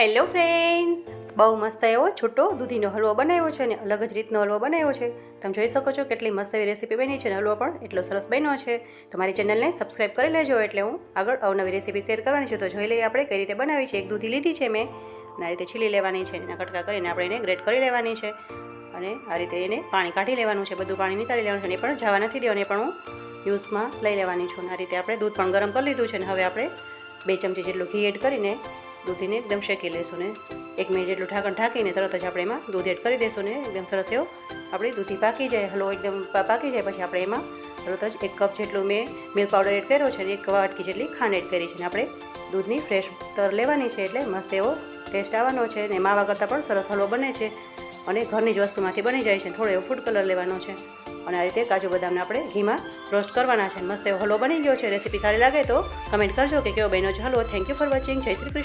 Hello friends! બહુ મસ્ત એવો છૂટો દૂધીનો હલવો બનાવ્યો છે અને અલગ જ રીતનો હલવો બનાવ્યો છે. તમે જોઈ શકો છો કેટલી મસ્ત એવી રેસીપી બની છે અને હલવો પણ એટલો સરસ બન્યો છે. તો મારી ચેનલને સબસ્ક્રાઈબ કરી લેજો એટલે હું આગળ અવનવી રેસીપી શેર કરવાની છે. તો જોઈ લઈએ આપણે કઈ રીતે બનાવી છે. એક દૂધી લીધી છે મેં અને આ રીતે છીલી લેવાની છે. એના કટકા કરીને આપણે એને ગ્રેટ કરી લેવાની છે અને આ રીતે એને પાણી કાઢી લેવાનું છે. બધું પાણી નીકાળી લેવાનું છે એ પણ જવા નથી દેવાનું પણ હું યુઝમાં લઈ લેવાની છું. અને આ રીતે આપણે દૂધ પણ ગરમ કરી લીધું છે અને હવે આપણે બે ચમચી જેટલું ઘી એડ કરીને દૂધીને એકદમ શેકી લઈશું ને. એક મિનિટ જેટલું ઢાંકણ ઢાંકીને તરત જ આપણે એમાં દૂધ એડ કરી દઈશું ને. એકદમ સરસ એવો આપણી દૂધી પાકી જાય હલવો એકદમ પાકી જાય. પછી આપણે એમાં તરત જ એક કપ જેટલું મેં મિલ્ક પાવડર એડ કર્યો છે અને એક વાટકી જેટલી ખાંડ એડ કરી છે ને. આપણે દૂધની ફ્રેશ તર લેવાની છે એટલે મસ્ત એવો ટેસ્ટ આવવાનો છે ને. માવા કરતાં પણ સરસ હલવો બને છે અને ઘરની જ વસ્તુમાંથી બની જાય છે થોડો એવો ફૂડ કલર લેવાનો છે. અને આ રીતે કાજુ બદામને આપણે ઘીમાં રોસ્ટ કરવાના છે મસ્ત એવો હલવો બની ગયો છે. રેસીપી સારી લાગે તો કમેન્ટ કરજો કે કેવો બન્યો છે. હલવો થેન્ક યુ ફોર વોચિંગ જય શ્રી કૃષ્ણ.